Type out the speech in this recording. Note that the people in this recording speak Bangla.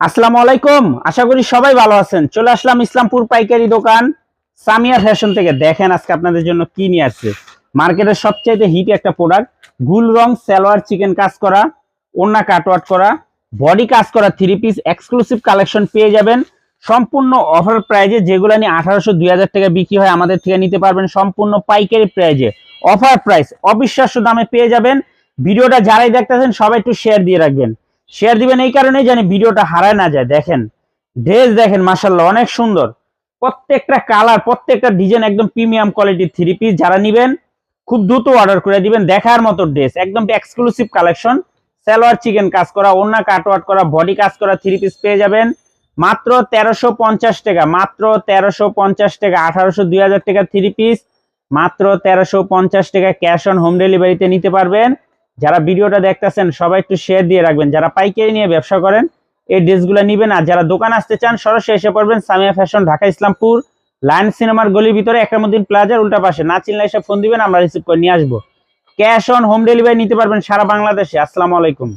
আসসালামু আলাইকুম। আশা করি সবাই ভালো আছেন। চলে আসলাম ইসলামপুর পাইকারি দোকান। সামিয়া ফ্যাশন থেকে দেখেন আজকে আপনাদের জন্য কি নিয়ে আসছে। মার্কেটের সবচাইতে হিট একটা প্রোডাক্ট গুল রং, সালোয়ার চিকেন কাজ করা ওন্না কাটওয়াট করা বডি কাজ করা থ্রি পিস এক্সক্লুসিভ কালেকশন পেয়ে যাবেন। সম্পূর্ণ অফার প্রাইজে যেগুলো নিয়ে আঠারোশো দুই হাজার টাকা বিক্রি হয় আমাদের থেকে নিতে পারবেন সম্পূর্ণ পাইকারি প্রাইজে অফার প্রাইস অবিশ্বাস্য দামে পেয়ে যাবেন। ভিডিওটা যারাই দেখতেছেন সবাই একটু শেয়ার দিয়ে রাখবেন। শেয়ার দিবেন এই কারণেই জানি ভিডিওটা হারায় না যায়। দেখেন ড্রেস দেখেন মাসাল্লাহ অনেক সুন্দর। প্রত্যেকটা কালার প্রত্যেকটা ডিজাইন একদম প্রিমিয়াম কোয়ালিটির থ্রি পিস যারা নিবেন, খুব দ্রুত অর্ডার করে দিবেন। দেখার মতো ড্রেস একদম এক্সক্লুসিভ কালেকশন সালোয়ার চিকেন কাজ করা অন্য কাটওয়াট করা বডি কাজ করা থ্রি পিস পেয়ে যাবেন। মাত্র তেরোশো পঞ্চাশ টাকা, মাত্র তেরোশো পঞ্চাশ টাকা, আঠারোশো, দুই হাজার টাকা থ্রি পিস মাত্র তেরোশো পঞ্চাশ টাকা ক্যাশ অন হোম ডেলিভারিতে নিতে পারবেন। যারা ভিডিওটা দেখতেছেন, সবাই একটু শেয়ার দিয়ে রাখবেন। যারা পাইকারি নিয়ে ব্যবসা করেন, এই ড্রেসগুলো নেবেন। আর যারা দোকান আসতে চান, সরাসরি এসে পড়বেন সামিয়া ফ্যাশন ঢাকা ইসলামপুর, লায়ন সিনেমার গলির ভিতরে, একরামুদ্দিন প্লাজার উল্টা পাশে। না চিনলে এসে ফোন দিবেন, আমরা রিসিভ করে নিয়ে আসব। ক্যাশ অন হোম ডেলিভারি নিতে পারবেন সারা বাংলাদেশে। আসসালামু আলাইকুম।